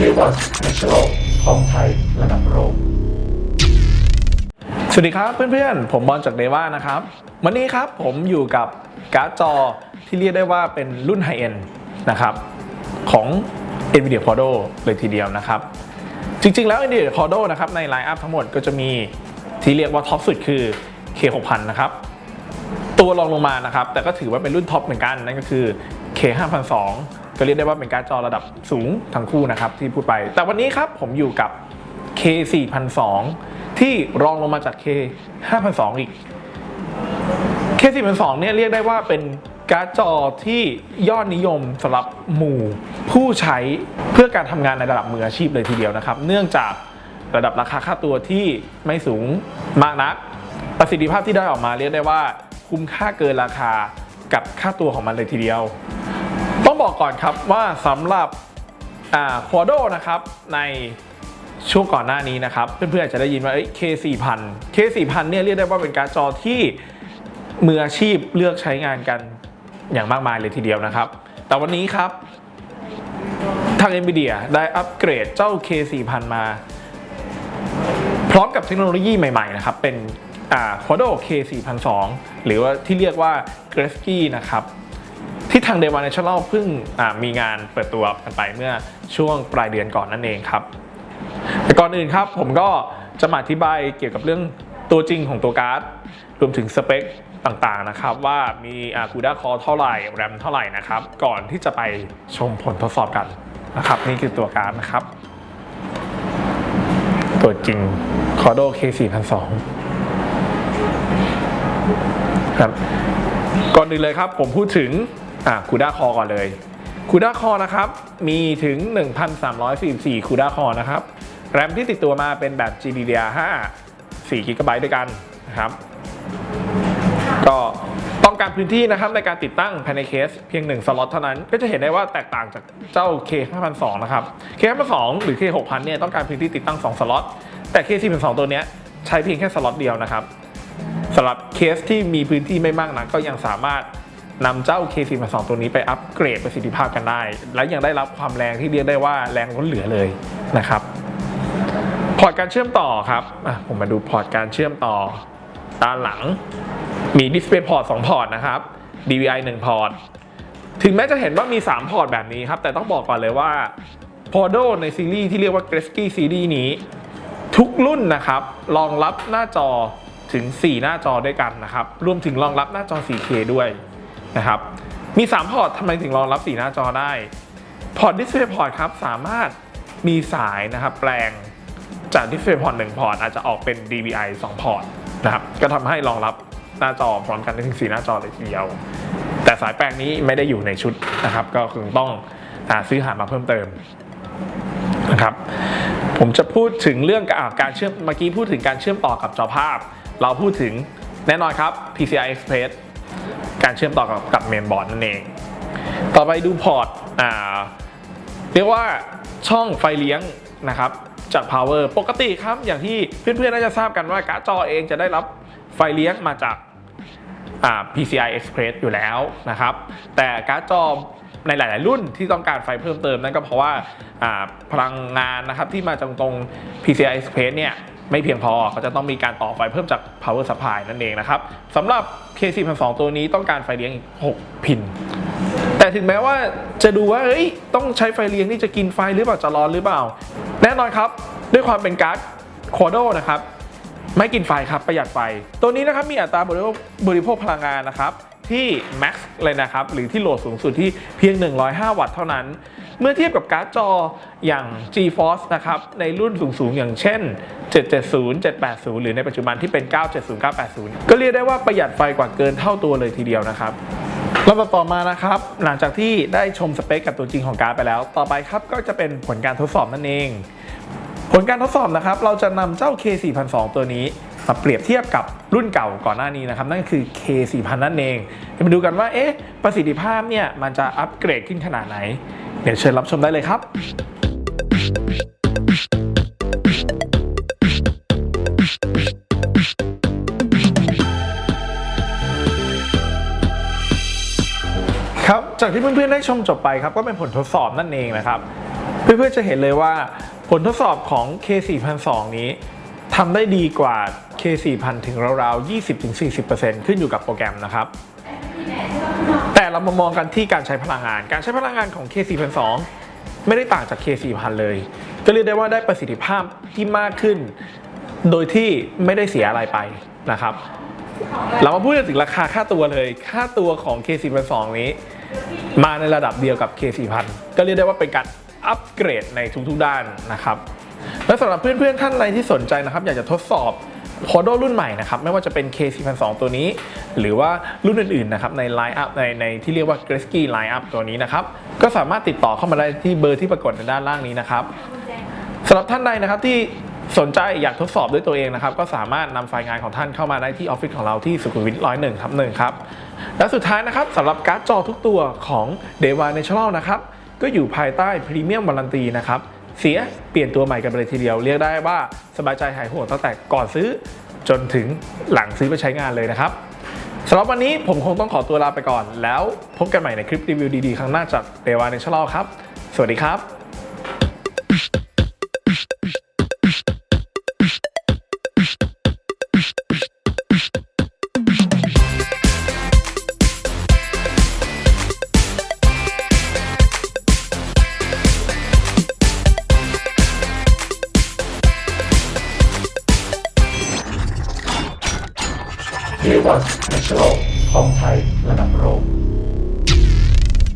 K1 National ของไทยระดับโลกสวัสดีครับเพื่อนๆ ผมบอลจากเดว่านะครับ วันนี้ครับผมอยู่กับการ์ดจอที่เรียกได้ว่าเป็นรุ่นไฮเอ็นนะครับ ของ NVIDIA Quadro เลยทีเดียวนะครับ จริงๆแล้ว NVIDIA Quadro นะครับในไลน์อัพทั้งหมดก็จะมีที่เรียกว่าท็อปสุดคือ K6000 นะครับ ตัวรองลงมานะครับ แต่ก็ถือว่าเป็นรุ่นท็อปเหมือนกัน นั่นก็คือ K5002 ก็เรียกได้ว่าเป็นการ์ดจอระดับสูงทั้งคู่นะครับที่พูดไป แต่วันนี้ครับผมอยู่กับ K4002 ที่รองลงมาจาก K5002 อีก K4002 เนี่ยเรียกได้ว่าเป็นการ์ดจอที่ยอดนิยมสำหรับหมู่ ผู้ใช้เพื่อการทำงานในระดับมืออาชีพเลยทีเดียวนะครับ เนื่องจากระดับราคาค่าตัวที่ไม่สูงมากนัก ประสิทธิภาพที่ได้ออกมาเรียกได้ว่าคุ้มค่าเกินราคากับค่าตัวของมันเลยทีเดียว ต้องบอกก่อนครับว่าสำหรับอ่าคอโดนะครับในช่วงก่อนหน้านี้นะครับ เพื่อนๆจะได้ยินว่าเอ้ย K4000 K4000 เนี่ยเรียกได้ว่าเป็นการ์ดจอที่มืออาชีพเลือกใช้งานกันอย่างมากมายเลยทีเดียวนะครับ แต่วันนี้ครับ ทาง NVIDIA ได้อัปเกรดเจ้า K4000 มา พร้อมกับเทคโนโลยีใหม่ๆนะครับ เป็นอ่า Quadro K4002 หรือว่าที่เรียกว่า g r e s k y นะครับ ที่ทาง d e v a National เพิ่งมีงานเปิดตัวกันไปเมื่อช่วงปลายเดือนก่อนนั่นเองครับแต่ก่อนอื่นครับผมก็จะมาอธิบายเกี่ยวกับเรื่องตัวจริงของตัวการ์ด รวมถึงสเปคต่างๆนะครับ ว่ามีอาคูด้าคอเท่าไหร่แรมเท่าไหร่นะครับ ก่อนที่จะไปชมผลทดสอบกันนะครับ นี่คือตัวการ์ดนะครับ ตัวจริง c o r d o K4002 ครับก่อนอื่นเลยครับผมพูดถึง อ่าคูด้าคอก่อนเลยคูด้าคอนะครับ มีถึง 1,344คูด้าคอนะครับ แรมที่ติดตัวมาเป็นแบบ GDDR5 4 g b ด้วยกันนะครับ ก็ต้องการพื้นที่นะครับในการติดตั้งภายในเคสเพียง 1 สล็อตเท่านั้น ก็จะเห็นได้ว่าแตกต่างจากเจ้า K5002 นะครับ K5002 หรือ K6000 เนี่ยต้องการพื้นที่ติดตั้ง 2 สล็อต แต่ K4002 ตัวเนี้ยใช้เพียงแค่สล็อตเดียวนะครับสำหรับเคสที่มีพื้นที่ไม่มากนักก็ยังสามารถ นำเจ้า K4 2ตัวนี้ไปอัปเกรดประสิทธิภาพกันได้ และยังได้รับความแรงที่เรียกได้ว่าแรงล้นเหลือเลยนะครับ พอร์ตการเชื่อมต่อครับผมมาดูพอร์ตการเชื่อมต่อด้านหลัง มี Display Port 2พอร์ตนะครับ DVI 1พอร์ตถึงแม้จะเห็นว่ามี 3 พอร์ตแบบนี้ครับ แต่ต้องบอกก่อนเลยว่า p o d o ในซีรีส์ที่เรียกว่า g r e s k y ซีรีส์นี้ ทุกรุ่นนะครับรองรับหน้าจอถึง 4 หน้าจอด้วยกันนะครับ รวมถึงรองรับหน้าจอ 4K ด้วย นะครับ มี 3 พอร์ตทำไมถึงรองรับ4หน้าจอได้ พอร์ต Display Port ครับ สามารถมีสายนะครับ แปลงจาก Display Port 1พอร์ตอาจจะออกเป็น DVI 2 พอร์ตนะครับ ก็ทำให้รองรับหน้าจอพร้อมกันได้ถึง4หน้าจอเลยทีเดียว แต่สายแปลงนี้ไม่ได้อยู่ในชุดนะครับ ก็คือต้องหาซื้อหามาเพิ่มเติมนะครับ ผมจะพูดถึงเรื่องการเชื่อมเมื่อกี้พูดถึงการเชื่อมต่อกับจอภาพ เราพูดถึงแน่นอนครับ PCI Express การเชื่อมต่อกับกับเมนบอร์ดนั่นเอง ต่อไปดูพอร์ตอ่าเรียกว่าช่องไฟเลี้ยงนะครับจาก power ปกติครับ อย่างที่เพื่อนๆน่าจะทราบกันว่าการ์ดจอเองจะได้รับไฟเลี้ยงมาจากอ่า PCI Express อยู่แล้วนะครับ แต่การ์ดจอในหลาย ๆ รุ่นที่ต้องการไฟเพิ่มเติมนั่นก็เพราะว่าอ่าพลังงานนะครับที่มาจากตรง PCI Express เนี่ย ไม่เพียงพอเขาจะต้องมีการต่อไฟเพิ่มจาก power supply นั่นเองนะครับสำหรับ K402 ตัวนี้ต้องการไฟเลี้ยงอีก 6 พิน แต่ถึงแม้ว่าจะดูว่าเอ้ยต้องใช้ไฟเลี้ยงนี่จะกินไฟหรือเปล่าจะร้อนหรือเปล่า แน่นอนครับ ด้วยความเป็นการ์ดคอโดนะครับไม่กินไฟครับประหยัดไฟ ตัวนี้นะครับมีอัตราบริโภคบริโภคพลังงานนะครับที่ max เลยนะครับ หรือที่โหลดสูงสุดที่เพียง 105 วัตต์เท่านั้น เมื่อเทียบกับการ์ดจออย่าง GeForce นะครับในรุ่นสูงๆ อย่างเช่น 770 780 หรือในปัจจุบันที่เป็น 970 980 ก็เรียกได้ว่าประหยัดไฟกว่าเกินเท่าตัวเลยทีเดียวนะครับลำดับต่อมานะครับ หลังจากที่ได้ชมสเปคกับตัวจริงของการ์ดไปแล้ว ต่อไปครับก็จะเป็นผลการทดสอบนั่นเอง ผลการทดสอบนะครับ เราจะนำเจ้า K4002 ตัวนี้มาเปรียบเทียบกับรุ่นเก่าก่อนหน้านี้นะครับ นั่นก็คือ K4000 นั่นเองจะมาดูกันว่าเอ๊ะประสิทธิภาพเนี่ยมันจะอัปเกรดขึ้นขนาดไหน เดี๋ยวเชิญรับชมได้เลยครับครับจากที่เพื่อนๆได้ชมจบไปครับก็เป็นผลทดสอบนั่นเองนะครับ เพื่อนๆจะเห็นเลยว่าผลทดสอบของ K4002 นี้ทำได้ดีกว่า K4000 ถึงราวๆ 20-40%ขึ้นอยู่กับโปรแกรมนะครับ แต่เรามามองกันที่การใช้พลังงาน การใช้พลังงานของ K4002 ไม่ได้ต่างจาก K4000 เลย ก็เรียกได้ว่าได้ประสิทธิภาพที่มากขึ้น โดยที่ไม่ได้เสียอะไรไปนะครับ เรามาพูดถึงราคาค่าตัวเลย ค่าตัวของ K4002 นี้ มาในระดับเดียวกับ K4000 ก็เรียกได้ว่าเป็นการอัปเกรดในทุกๆด้านนะครับและสำหรับเพื่อนๆท่านใดที่สนใจนะครับ อยากจะทดสอบ โคโดรุ่นใหม่นะครับไม่ว่าจะเป็น K4002 ตัวนี้ หรือว่ารุ่นอื่นๆนะครับในไลน์อัพในในที่เรียกว่า Gretzky Line Up ตัวนี้นะครับก็สามารถติดต่อเข้ามาได้ที่เบอร์ที่ปรากฏในด้านล่างนี้นะครับสำหรับท่านใดนะครับที่สนใจอยากทดสอบด้วยตัวเองนะครับ ก็สามารถนำไฟล์งานของท่านเข้ามาได้ที่ออฟฟิศของเราที่สุขุมวิทร้อยหนึ่งทับหนึ่งครับ และสุดท้ายนะครับสำหรับการ์ดจอทุกตัวของ d e v a Natural นะครับก็อยู่ภายใต้พรีเมียมวารันตีนะครับ เสียเปลี่ยนตัวใหม่กันไปเลยทีเดียว เรียกได้ว่าสบายใจหายห่วงตั้งแต่ก่อนซื้อจนถึงหลังซื้อไปใช้งานเลยนะครับสำหรับวันนี้ผมคงต้องขอตัวลาไปก่อน แล้วพบกันใหม่ในคลิปรีวิวดีๆ ครั้งหน้าจาก d e v a Natural ครับ สวัสดีครับ เดวันแนชแนลของไทยระดับโลก